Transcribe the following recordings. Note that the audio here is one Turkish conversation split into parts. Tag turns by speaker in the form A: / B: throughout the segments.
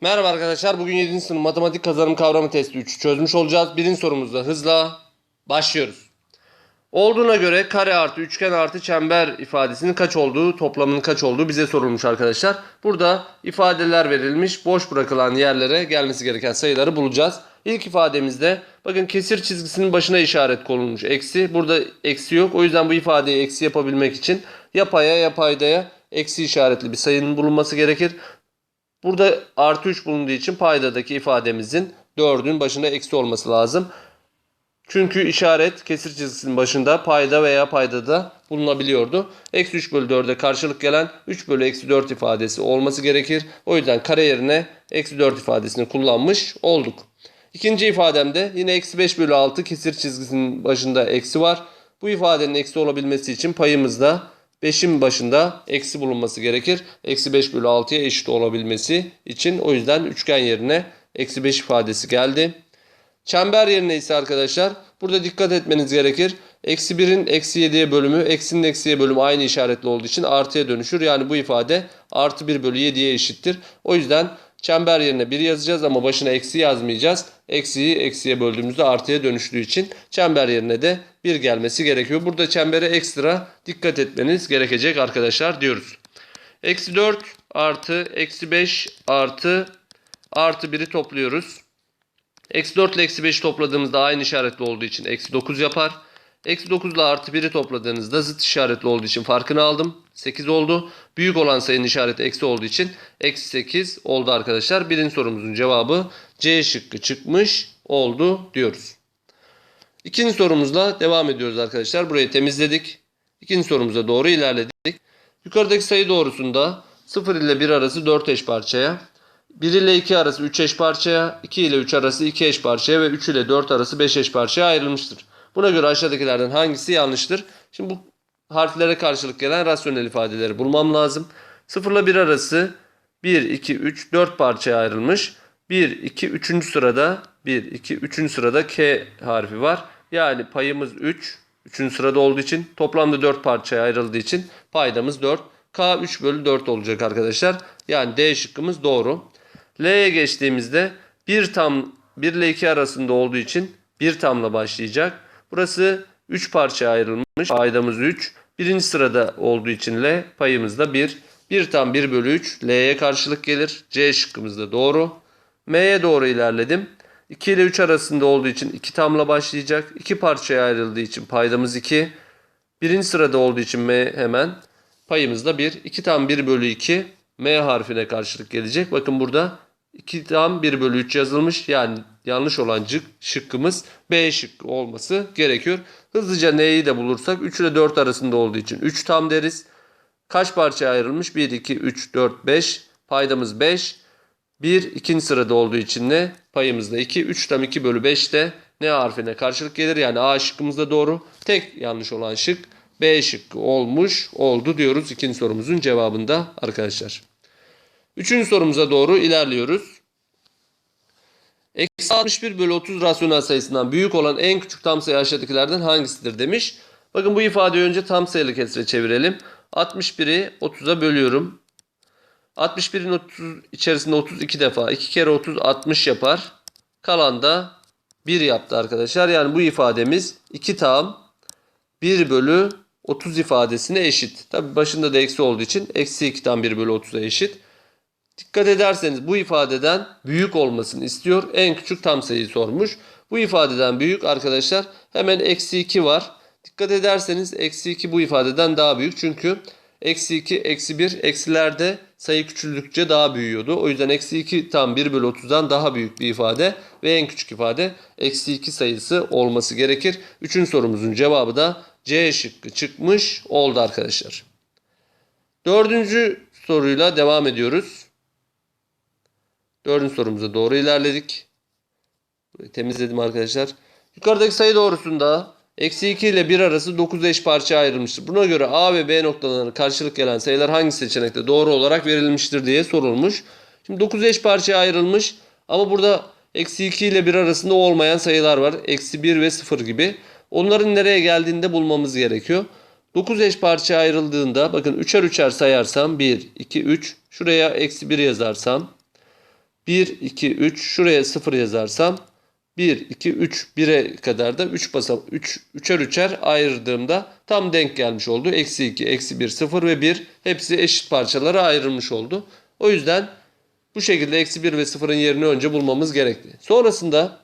A: Merhaba arkadaşlar. Bugün 7. sınıf matematik kazanım kavramı testi 3 çözmüş olacağız. Birinci sorumuzda hızla başlıyoruz. Olduğuna göre kare artı üçgen artı çember ifadesinin kaç olduğu, toplamının kaç olduğu bize sorulmuş arkadaşlar. Burada ifadeler verilmiş. Boş bırakılan yerlere gelmesi gereken sayıları bulacağız. İlk ifademizde bakın kesir çizgisinin başına işaret konulmuş. Eksi. Burada eksi yok. O yüzden bu ifadeyi eksi yapabilmek için ya paya ya paydaya eksi işaretli bir sayının bulunması gerekir. Burada artı 3 bulunduğu için paydadaki ifademizin 4'ün başında eksi olması lazım. Çünkü işaret kesir çizgisinin başında payda veya paydada bulunabiliyordu. Eksi 3 bölü 4'e karşılık gelen 3 bölü eksi 4 ifadesi olması gerekir. O yüzden kare yerine eksi 4 ifadesini kullanmış olduk. İkinci ifademde yine eksi 5 bölü 6 kesir çizgisinin başında eksi var. Bu ifadenin eksi olabilmesi için payımızda 5'in başında eksi bulunması gerekir. Eksi 5 bölü 6'ya eşit olabilmesi için o yüzden üçgen yerine eksi 5 ifadesi geldi. Çember yerine ise arkadaşlar burada dikkat etmeniz gerekir. Eksi 1'in eksi 7'ye bölümü, eksinin eksiye bölümü aynı işaretli olduğu için artıya dönüşür. Yani bu ifade artı 1 bölü 7'ye eşittir. O yüzden çember yerine 1 yazacağız ama başına eksi yazmayacağız. Eksiyi eksiye böldüğümüzde artıya dönüştüğü için çember yerine de 1 gelmesi gerekiyor. Burada çembere ekstra dikkat etmeniz gerekecek arkadaşlar diyoruz. Eksi 4 artı eksi 5 artı artı 1'i topluyoruz. Eksi 4 ile eksi 5'i topladığımızda aynı işaretli olduğu için eksi 9 yapar. Eksi 9 ile artı 1'i topladığınızda zıt işaretli olduğu için farkını aldım. 8 oldu. Büyük olan sayının işareti eksi olduğu için eksi 8 oldu arkadaşlar. Birinci sorumuzun cevabı C şıkkı çıkmış oldu diyoruz. İkinci sorumuzla devam ediyoruz arkadaşlar. Burayı temizledik. İkinci sorumuza doğru ilerledik. Yukarıdaki sayı doğrusunda 0 ile 1 arası 4 eş parçaya, 1 ile 2 arası 3 eş parçaya, 2 ile 3 arası 2 eş parçaya ve 3 ile 4 arası 5 eş parçaya ayrılmıştır. Buna göre aşağıdakilerden hangisi yanlıştır? Şimdi bu harflere karşılık gelen rasyonel ifadeleri bulmam lazım. 0 ile 1 arası 1, 2, 3, 4 parçaya ayrılmış. 1, 2, 3. sırada 1, 2, 3. sırada K harfi var. Yani payımız 3. 3. sırada olduğu için toplamda 4 parçaya ayrıldığı için paydamız 4. K 3 bölü 4 olacak arkadaşlar. Yani D şıkkımız doğru. L'ye geçtiğimizde 1 tam 1 ile 2 arasında olduğu için 1 tamla başlayacak. Burası 3 parçaya ayrılmış. Paydamız 3. Birinci sırada olduğu için L payımız da 1. 1 tam 1 bölü 3 L'ye karşılık gelir. C şıkkımız da doğru. M'ye doğru ilerledim. 2 ile 3 arasında olduğu için 2 tamla başlayacak. 2 parçaya ayrıldığı için paydamız 2. Birinci sırada olduğu için M hemen. Payımız da 1. 2 tam 1 bölü 2 M harfine karşılık gelecek. Bakın burada 2 tam 1 bölü 3 yazılmış. Yani yanlış olan cık, şıkkımız B şıkkı olması gerekiyor. Hızlıca N'yi de bulursak 3 ile 4 arasında olduğu için 3 tam deriz. Kaç parçaya ayrılmış? 1, 2, 3, 4, 5. Paydamız 5. 1 ikinci sırada olduğu için ne? Payımız da 2. 3 tam 2 bölü 5 de ne harfine karşılık gelir? Yani A şıkkımız da doğru. Tek yanlış olan şık B şıkkı olmuş oldu diyoruz ikinci sorumuzun cevabında arkadaşlar. Üçüncü sorumuza doğru ilerliyoruz. Eksi 61 bölü 30 rasyonel sayısından büyük olan en küçük tam sayı aşağıdakilerden hangisidir demiş. Bakın bu ifadeyi önce tam sayılı kesire çevirelim. 61'i 30'a bölüyorum. 61'in 30 içerisinde 32 defa 2 kere 30 60 yapar. Kalan da 1 yaptı arkadaşlar. Yani bu ifademiz 2 tam 1 bölü 30 ifadesine eşit. Tabi başında da eksi olduğu için eksi 2 tam 1 bölü 30'a eşit. Dikkat ederseniz bu ifadeden büyük olmasını istiyor. En küçük tam sayıyı sormuş. Bu ifadeden büyük arkadaşlar hemen eksi 2 var. Dikkat ederseniz eksi 2 bu ifadeden daha büyük. Çünkü eksi 2, eksi 1 eksilerde sayı küçüldükçe daha büyüyordu. O yüzden eksi 2 tam 1 bölü 30'dan daha büyük bir ifade ve en küçük ifade eksi 2 sayısı olması gerekir. Üçüncü sorumuzun cevabı da C şıkkı çıkmış oldu arkadaşlar. Dördüncü soruyla devam ediyoruz. Dördüncü sorumuza doğru ilerledik. Burayı temizledim arkadaşlar. Yukarıdaki sayı doğrusunda eksi 2 ile 1 arası 9 eş parçaya ayrılmıştır. Buna göre A ve B noktalarına karşılık gelen sayılar hangi seçenekte doğru olarak verilmiştir diye sorulmuş. Şimdi 9 eş parçaya ayrılmış ama burada eksi 2 ile 1 arasında olmayan sayılar var. Eksi 1 ve 0 gibi. Onların nereye geldiğinde bulmamız gerekiyor. 9 eş parçaya ayrıldığında bakın üçer üçer sayarsam 1, 2, 3 şuraya eksi 1 yazarsam 1, 2, 3 şuraya 0 yazarsam 1, 2, 3, 1'e kadar da 3 basam 3, 3'er 3'er ayırdığımda tam denk gelmiş oldu. Eksi 2, eksi 1, 0 ve 1 hepsi eşit parçalara ayrılmış oldu. O yüzden bu şekilde eksi 1 ve 0'ın yerini önce bulmamız gerekli. Sonrasında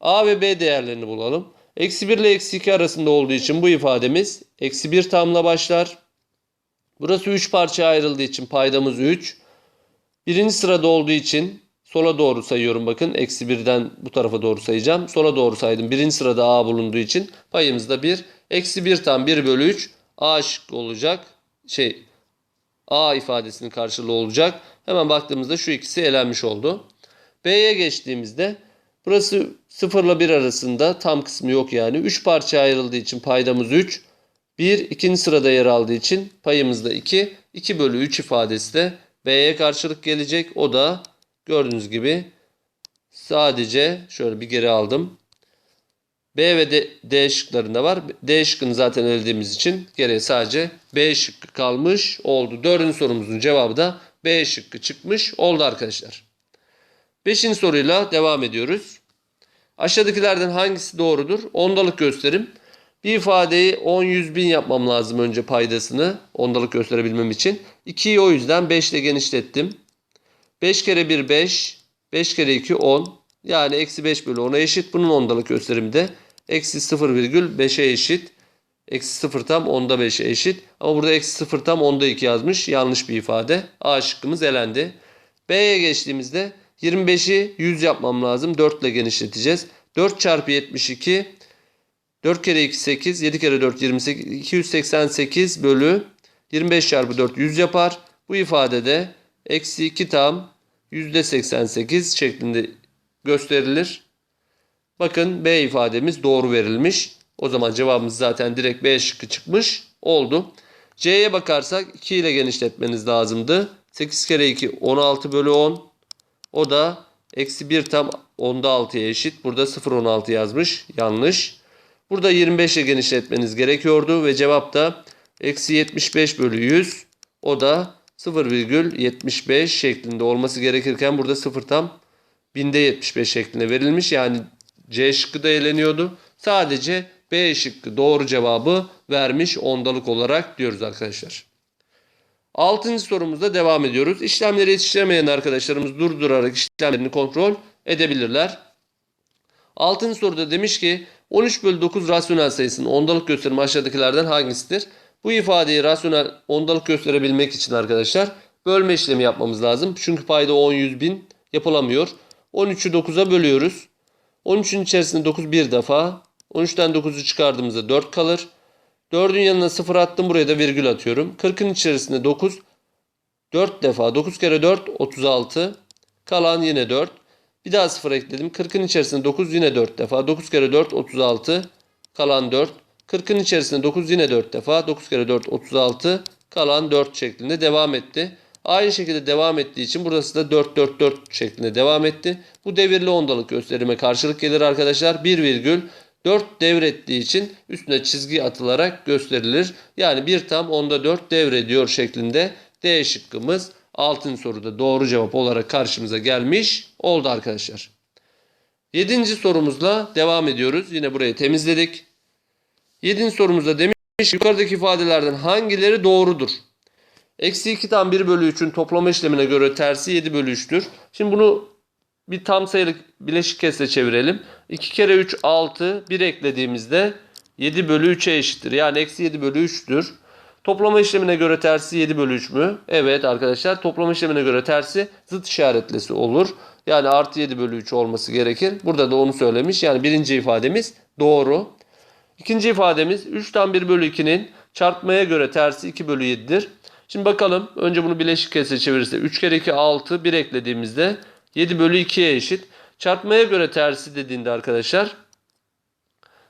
A: A ve B değerlerini bulalım. Eksi 1 ile eksi 2 arasında olduğu için bu ifademiz eksi 1 tamla başlar. Burası 3 parçaya ayrıldığı için paydamız 3. Birinci sırada olduğu için sola doğru sayıyorum bakın. Eksi 1'den bu tarafa doğru sayacağım. Sola doğru saydım. Birinci sırada A bulunduğu için payımız da 1. Eksi 1 tam 1 bölü 3 A şıkkı olacak. Şey A ifadesinin karşılığı olacak. Hemen baktığımızda şu ikisi elenmiş oldu. B'ye geçtiğimizde burası 0 ile 1 arasında tam kısmı yok yani. 3 parçaya ayrıldığı için paydamız 3. 1 ikinci sırada yer aldığı için payımız da 2. 2 bölü 3 ifadesi de B'ye karşılık gelecek. O da gördüğünüz gibi sadece şöyle bir geri aldım. B ve D, D şıklarında var. D şıkkını zaten elediğimiz için geriye sadece B şıkkı kalmış oldu. Dördüncü sorumuzun cevabı da B şıkkı çıkmış oldu arkadaşlar. Beşinci soruyla devam ediyoruz. Aşağıdakilerden hangisi doğrudur? Ondalık gösterim. Bir ifadeyi 10 100 bin yapmam lazım önce paydasını ondalık gösterebilmem için. 2'yi o yüzden 5 ile genişlettim. 5 kere 1 5. 5 kere 2 10. Yani eksi 5 bölü 10'a eşit. Bunun ondalık gösterimi de eksi 0,5'e eşit. Eksi 0 tam 10'da 5'e eşit. Ama burada eksi 0 tam 10'da 2 yazmış. Yanlış bir ifade. A şıkkımız elendi. B'ye geçtiğimizde 25'i 100 yapmam lazım. 4 ile genişleteceğiz. 4 çarpı 72 4 kere 2 8 7 kere 4 28 288 bölü 25 çarpı 4 100 yapar. Bu ifadede eksi 2 tam %88 şeklinde gösterilir. Bakın B ifademiz doğru verilmiş. O zaman cevabımız zaten direkt B şıkkı çıkmış oldu. C'ye bakarsak 2 ile genişletmeniz lazımdı. 8 kere 2 16 bölü 10. O da eksi 1 tam 10'da 6'ya eşit. Burada 0,16 yazmış. Yanlış. Burada 25 ile genişletmeniz gerekiyordu ve cevap da eksi 75 bölü 100. O da 0,75 şeklinde olması gerekirken burada 0 tam binde 75 şeklinde verilmiş. Yani C şıkkı da eleniyordu. Sadece B şıkkı doğru cevabı vermiş ondalık olarak diyoruz arkadaşlar. Altıncı sorumuzda devam ediyoruz. İşlemleri yetiştiremeyen arkadaşlarımız durdurarak işlemlerini kontrol edebilirler. Altıncı soruda demiş ki 13 bölü 9 rasyonel sayısının ondalık gösterimi aşağıdakilerden hangisidir? Bu ifadeyi rasyonel ondalık gösterebilmek için arkadaşlar bölme işlemi yapmamız lazım. Çünkü payda 10 100 bin yapılamıyor. 13'ü 9'a bölüyoruz. 13'ün içerisinde 9 bir defa. 13'ten 9'u çıkardığımızda 4 kalır. 4'ün yanına 0 attım buraya da virgül atıyorum. 40'ın içerisinde 9 4 defa 9 kere 4 36 kalan yine 4. Bir daha 0 ekledim. 40'ın içerisinde 9 yine 4 defa. 9 kere 4 36 kalan 4. 40'ın içerisinde 9 yine 4 defa. 9 kere 4 36 kalan 4 şeklinde devam etti. Aynı şekilde devam ettiği için burası da 4 4 4 şeklinde devam etti. Bu devirli ondalık gösterime karşılık gelir arkadaşlar. 1 virgül 4 devrettiği için üstüne çizgi atılarak gösterilir. Yani 1 tam onda 4 devrediyor şeklinde D şıkkımız altın soruda doğru cevap olarak karşımıza gelmiş oldu arkadaşlar. Yedinci sorumuzla devam ediyoruz. Yine burayı temizledik. Yedinci sorumuzda demiş ki, yukarıdaki ifadelerden hangileri doğrudur? Eksi 2 tam 1 bölü 3'ün toplama işlemine göre tersi 7 bölü 3'tür. Şimdi bunu bir tam sayılı bileşik kesre çevirelim. 2 kere 3 6 1 eklediğimizde 7 bölü 3'e eşittir. Yani eksi 7 bölü 3'tür. Toplama işlemine göre tersi 7 bölü 3 mü? Evet arkadaşlar toplama işlemine göre tersi zıt işaretlisi olur. Yani artı 7 bölü 3 olması gerekir. Burada da onu söylemiş. Yani birinci ifademiz doğru. İkinci ifademiz 3'ten 1 bölü 2'nin çarpmaya göre tersi 2 bölü 7'dir. Şimdi bakalım önce bunu bileşik kesre çevirirse 3 kere 2 6 1 eklediğimizde 7 bölü 2'ye eşit. Çarpmaya göre tersi dediğinde arkadaşlar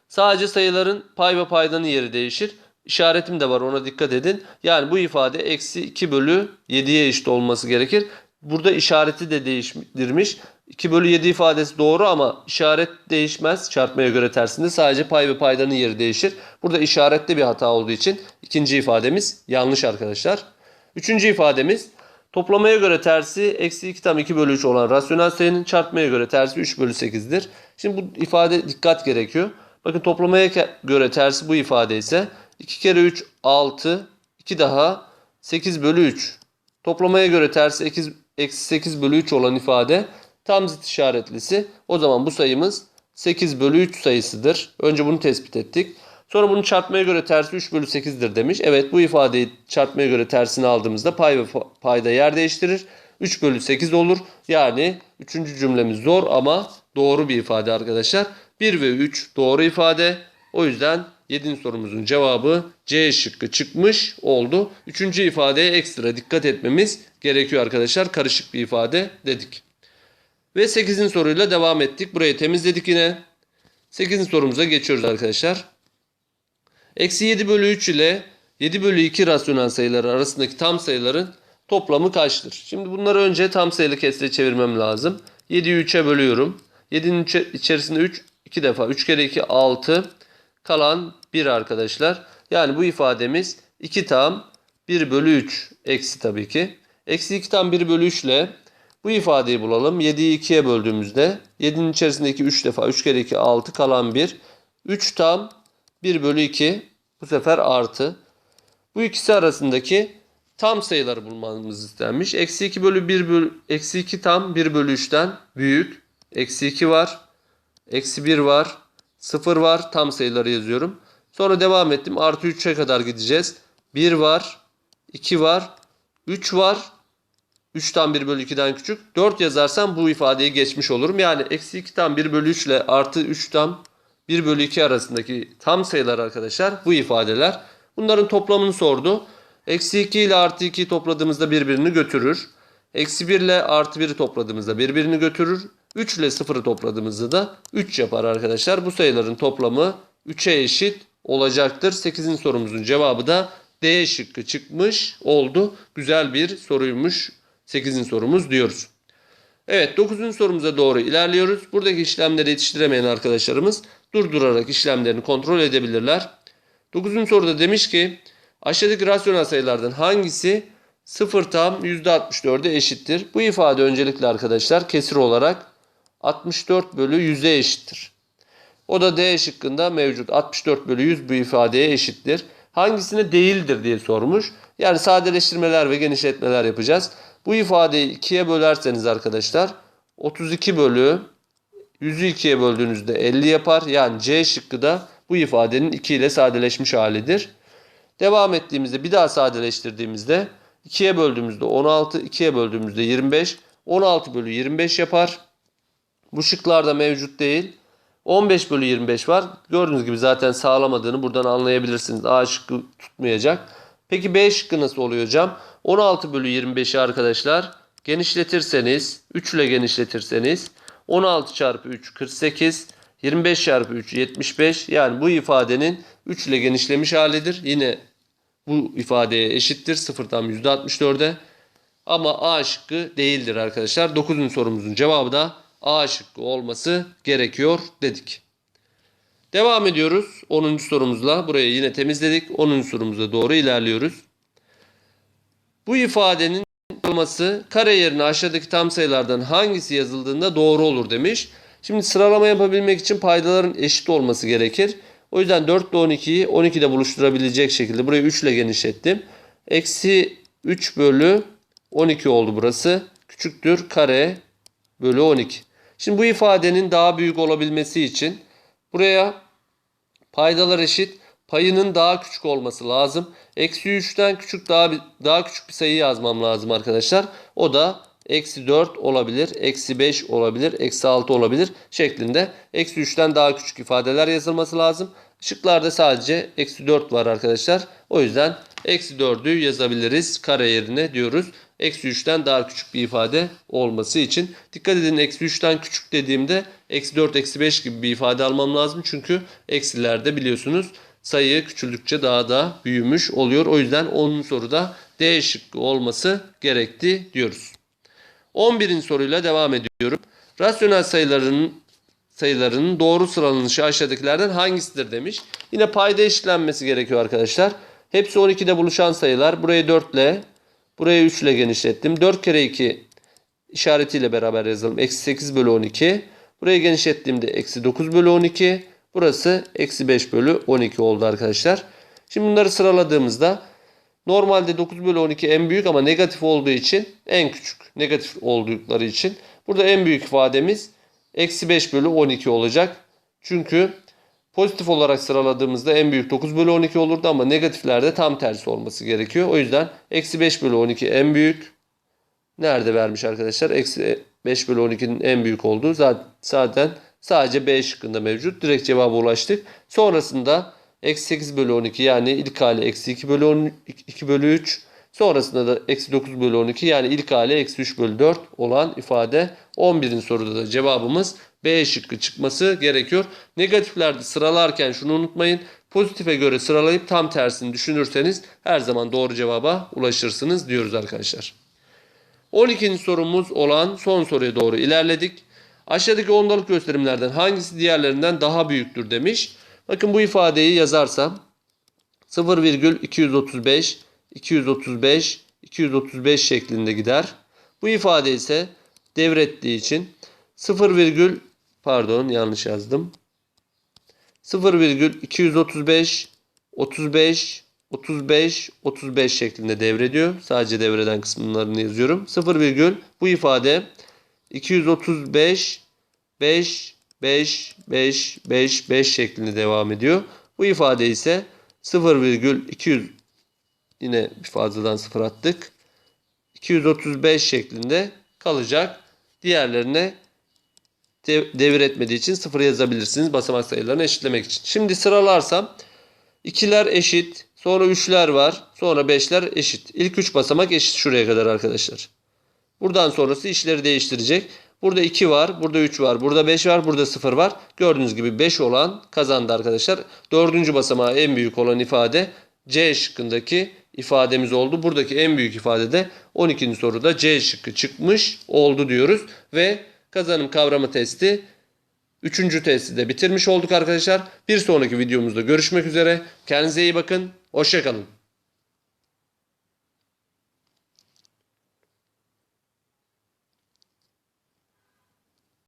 A: sadece sayıların pay ve paydanın yeri değişir. İşaretim de var ona dikkat edin. Yani bu ifade eksi 2 bölü 7'ye eşit olması gerekir. Burada işareti de değiştirmiş. 2 bölü 7 ifadesi doğru ama işaret değişmez çarpmaya göre tersinde. Sadece pay ve paydanın yeri değişir. Burada işarette bir hata olduğu için ikinci ifademiz yanlış arkadaşlar. Üçüncü ifademiz Toplamaya göre tersi eksi 2 tam 2 bölü 3 olan rasyonel sayının çarpmaya göre tersi 3 bölü 8'dir. Şimdi bu ifade dikkat gerekiyor. Bakın toplamaya göre tersi bu ifade ise 2 kere 3 6 2 daha 8 bölü 3. Toplamaya göre tersi eksi 8 bölü 3 olan ifade tam zıt işaretlisi. O zaman bu sayımız 8 bölü 3 sayısıdır. Önce bunu tespit ettik. Sonra bunu çarpmaya göre tersi 3 bölü 8'dir demiş. Evet bu ifadeyi çarpmaya göre tersini aldığımızda pay ve payda yer değiştirir. 3 bölü 8 olur. Yani 3. cümlemiz zor ama doğru bir ifade arkadaşlar. 1 ve 3 doğru ifade. O yüzden 7. sorumuzun cevabı C şıkkı çıkmış oldu. 3. ifadeye ekstra dikkat etmemiz gerekiyor arkadaşlar. Karışık bir ifade dedik. Ve 8. soruyla devam ettik. Burayı temizledik yine. 8. sorumuza geçiyoruz arkadaşlar. Eksi 7 bölü 3 ile 7 bölü 2 rasyonel sayıları arasındaki tam sayıların toplamı kaçtır? Şimdi bunları önce tam sayılı kesre çevirmem lazım. 7'yi 3'e bölüyorum. 7'nin içe- içerisinde 3 2 defa 3 kere 2 6 kalan 1 arkadaşlar. Yani bu ifademiz 2 tam 1 bölü 3 eksi tabii ki. Eksi 2 tam 1 bölü 3 ile bu ifadeyi bulalım. 7'yi 2'ye böldüğümüzde 7'nin içerisindeki 3 defa 3 kere 2 6 kalan 1. 3 tam 1 bölü 2 bu sefer artı. Bu ikisi arasındaki tam sayıları bulmamız istenmiş. Eksi 2 bölü 1 bölü, eksi 2 tam 1 bölü 3'ten büyük. Eksi 2 var. Eksi 1 var. 0 var. Tam sayıları yazıyorum. Sonra devam ettim. Artı 3'e kadar gideceğiz. 1 var. 2 var. 3 var. 3 tam 1 bölü 2'den küçük. 4 yazarsam bu ifadeyi geçmiş olurum. Yani eksi 2 tam 1 bölü 3 ile artı 3 tam 1 bölü 2 arasındaki tam sayılar arkadaşlar bu ifadeler. Bunların toplamını sordu. Eksi 2 ile artı 2'yi topladığımızda birbirini götürür. Eksi 1 ile artı 1'i topladığımızda birbirini götürür. 3 ile 0'ı topladığımızda da 3 yapar arkadaşlar. Bu sayıların toplamı 3'e eşit olacaktır. 8. sorumuzun cevabı da D şıkkı çıkmış oldu. Güzel bir soruymuş 8. sorumuz diyoruz. Evet 9. sorumuza doğru ilerliyoruz. Buradaki işlemleri yetiştiremeyen arkadaşlarımız durdurarak işlemlerini kontrol edebilirler. 9. soruda demiş ki aşağıdaki rasyonel sayılardan hangisi 0 tam %64'e eşittir? Bu ifade öncelikle arkadaşlar kesir olarak 64 bölü 100'e eşittir. O da D şıkkında mevcut 64 bölü 100 bu ifadeye eşittir. Hangisine değildir diye sormuş. Yani sadeleştirmeler ve genişletmeler yapacağız. Bu ifadeyi 2'ye bölerseniz arkadaşlar 32 bölü 100'ü 2'ye böldüğünüzde 50 yapar. Yani C şıkkı da bu ifadenin 2 ile sadeleşmiş halidir. Devam ettiğimizde bir daha sadeleştirdiğimizde 2'ye böldüğümüzde 16, 2'ye böldüğümüzde 25, 16 bölü 25 yapar. Bu şıklarda mevcut değil. 15 bölü 25 var. Gördüğünüz gibi zaten sağlamadığını buradan anlayabilirsiniz. A şıkkı tutmayacak. Peki B şıkkı nasıl oluyor hocam? 16 bölü 25'i arkadaşlar genişletirseniz 3 ile genişletirseniz 16 çarpı 3 48 25 çarpı 3 75 yani bu ifadenin 3 ile genişlemiş halidir. Yine bu ifadeye eşittir 0'dan %64'e. Ama A şıkkı değildir arkadaşlar. 9. sorumuzun cevabı da A şıkkı olması gerekiyor dedik. Devam ediyoruz 10. sorumuzla. Burayı yine temizledik. 10. sorumuza doğru ilerliyoruz. Bu ifadenin olması kare yerine aşağıdaki tam sayılardan hangisi yazıldığında doğru olur demiş. Şimdi sıralama yapabilmek için paydaların eşit olması gerekir. O yüzden 4 ile 12'yi 12'de buluşturabilecek şekilde burayı 3 ile genişlettim. Eksi 3 bölü 12 oldu burası. Küçüktür kare bölü 12. Şimdi bu ifadenin daha büyük olabilmesi için buraya paydalar eşit payının daha küçük olması lazım. Eksi 3'ten küçük daha daha küçük bir sayı yazmam lazım arkadaşlar. O da eksi 4 olabilir, eksi 5 olabilir, eksi 6 olabilir şeklinde. Eksi 3'ten daha küçük ifadeler yazılması lazım. Şıklarda sadece eksi 4 var arkadaşlar. O yüzden eksi 4'ü yazabiliriz kare yerine diyoruz. Eksi 3'ten daha küçük bir ifade olması için. Dikkat edin eksi 3'ten küçük dediğimde eksi 4, eksi 5 gibi bir ifade almam lazım. Çünkü eksilerde biliyorsunuz sayı küçüldükçe daha da büyümüş oluyor. O yüzden 10. soruda D şıkkı olması gerekti diyoruz. 11. soruyla devam ediyorum. Rasyonel sayıların sayılarının doğru sıralanışı aşağıdakilerden hangisidir demiş. Yine payda eşitlenmesi gerekiyor arkadaşlar. Hepsi 12'de buluşan sayılar. Burayı 4 ile Burayı 3 ile genişlettim. 4 kere 2 işaretiyle beraber yazalım. Eksi 8 bölü 12. Burayı genişlettiğimde eksi 9 bölü 12. Burası eksi 5 bölü 12 oldu arkadaşlar. Şimdi bunları sıraladığımızda normalde 9 bölü 12 en büyük ama negatif olduğu için en küçük. Negatif oldukları için. Burada en büyük ifademiz eksi 5 bölü 12 olacak. Çünkü pozitif olarak sıraladığımızda en büyük 9 bölü 12 olurdu ama negatiflerde tam tersi olması gerekiyor. O yüzden eksi 5 bölü 12 en büyük. Nerede vermiş arkadaşlar? Eksi 5 bölü 12'nin en büyük olduğu zaten, sadece B şıkkında mevcut. Direkt cevaba ulaştık. Sonrasında eksi 8 bölü 12 yani ilk hali eksi 2 bölü 12, 2 bölü 3. Sonrasında da eksi 9 bölü 12 yani ilk hali eksi 3 bölü 4 olan ifade 11'in soruda da cevabımız B şıkkı çıkması gerekiyor. Negatiflerde sıralarken şunu unutmayın. Pozitife göre sıralayıp tam tersini düşünürseniz her zaman doğru cevaba ulaşırsınız diyoruz arkadaşlar. 12. sorumuz olan son soruya doğru ilerledik. Aşağıdaki ondalık gösterimlerden hangisi diğerlerinden daha büyüktür demiş. Bakın bu ifadeyi yazarsam 0,235 235 235 şeklinde gider. Bu ifade ise devrettiği için 0, pardon yanlış yazdım. 0,235 35 35 35 şeklinde devrediyor. Sadece devreden kısımlarını yazıyorum. 0, virgül bu ifade 235 5 5 5 5 5 şeklinde devam ediyor. Bu ifade ise 0,200 yine bir fazladan sıfır attık. 235 şeklinde kalacak. Diğerlerine devir etmediği için sıfır yazabilirsiniz basamak sayılarını eşitlemek için. Şimdi sıralarsam ikiler eşit, sonra üçler var, sonra beşler eşit. İlk üç basamak eşit şuraya kadar arkadaşlar. Buradan sonrası işleri değiştirecek. Burada 2 var, burada 3 var, burada 5 var, burada 0 var. Gördüğünüz gibi 5 olan kazandı arkadaşlar. Dördüncü basamağı en büyük olan ifade C şıkkındaki ifademiz oldu. Buradaki en büyük ifade de 12. soruda C şıkkı çıkmış oldu diyoruz. Ve kazanım kavramı testi Üçüncü testi de bitirmiş olduk arkadaşlar. Bir sonraki videomuzda görüşmek üzere. Kendinize iyi bakın. Hoşçakalın.